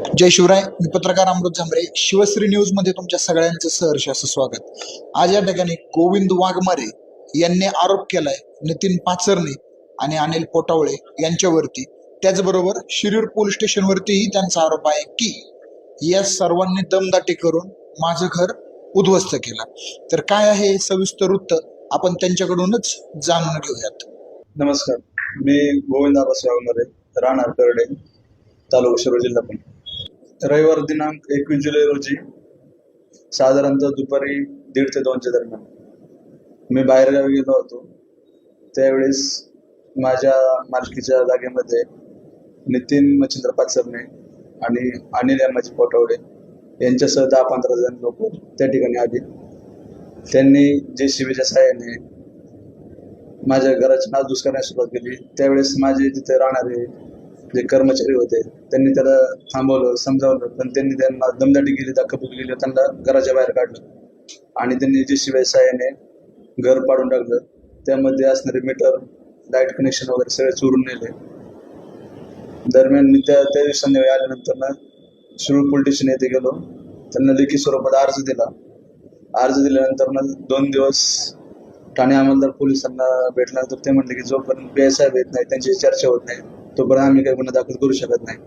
जय शिवराय मी पत्रकार अमृत झांबरे. शिवश्री न्यूजमध्ये तुमच्या सगळ्यांचं सहर्ष असं स्वागत. आज या ठिकाणी गोविंद वाघमारे यांनी आरोप केलाय नितीन पाचरणे आणि अनिल पोटावळे यांच्यावरती. त्याचबरोबर शिरूर पोलीस स्टेशनवरतीही त्यांचा आरोप आहे की या सर्वांनी दमदाटी करून माझं घर उद्ध्वस्त केलं. तर काय आहे हे सविस्तर वृत्त? आपण त्यांच्याकडूनच जाणून घेऊयात. नमस्कार. मी गोविंद आबास वाघमारे राहणार करडे तालुका शिरूर जिल्हा पण. रविवार दिनांक एकवीस जुलै रोजी साधारणतः दुपारी दीड ते दोनच्या दरम्यान. मी बाहेरगावी गेलो होतो. त्यावेळेस माझ्या मालकीच्या जागेमध्ये नितीन मच्छिंद्र पाचरणे आणि अनिल एमाजी पोटवडे यांच्यासह दहा पंधरा जण लोक त्या ठिकाणी आले. त्यांनी जे शिबीच्या सहाय्याने माझ्या घराची नासधूस करण्यास सुरुवात केली. त्यावेळेस माझे तिथे राहणारे जे कर्मचारी होते त्यांनी त्याला थांबवलं समजावलं पण त्यांनी त्यांना दमदाटी केली दाखवून केली त्यांना घराच्या बाहेर काढलं. आणि त्यांनी जे शिवाय सहाय्याने घर पाडून टाकलं त्यामध्ये असणारे मीटर लाइट कनेक्शन वगैरे सगळे चोरून नेले. दरम्यान मी त्या त्या दिवसांनी आल्यानंतर ना शिरूर पोलीस स्टेशन येथे गेलो. त्यांना लेखी स्वरूपात अर्ज दिला. अर्ज दिल्यानंतर ना दोन दिवस ठाणे अंमलदार पोलिसांना भेटल्यानंतर ते म्हणले की जोपर्यंत पी साहेब येत नाही त्यांची चर्चा होत नाही तोपर्यंत आम्ही काही गुन्हा दाखल करू शकत नाही.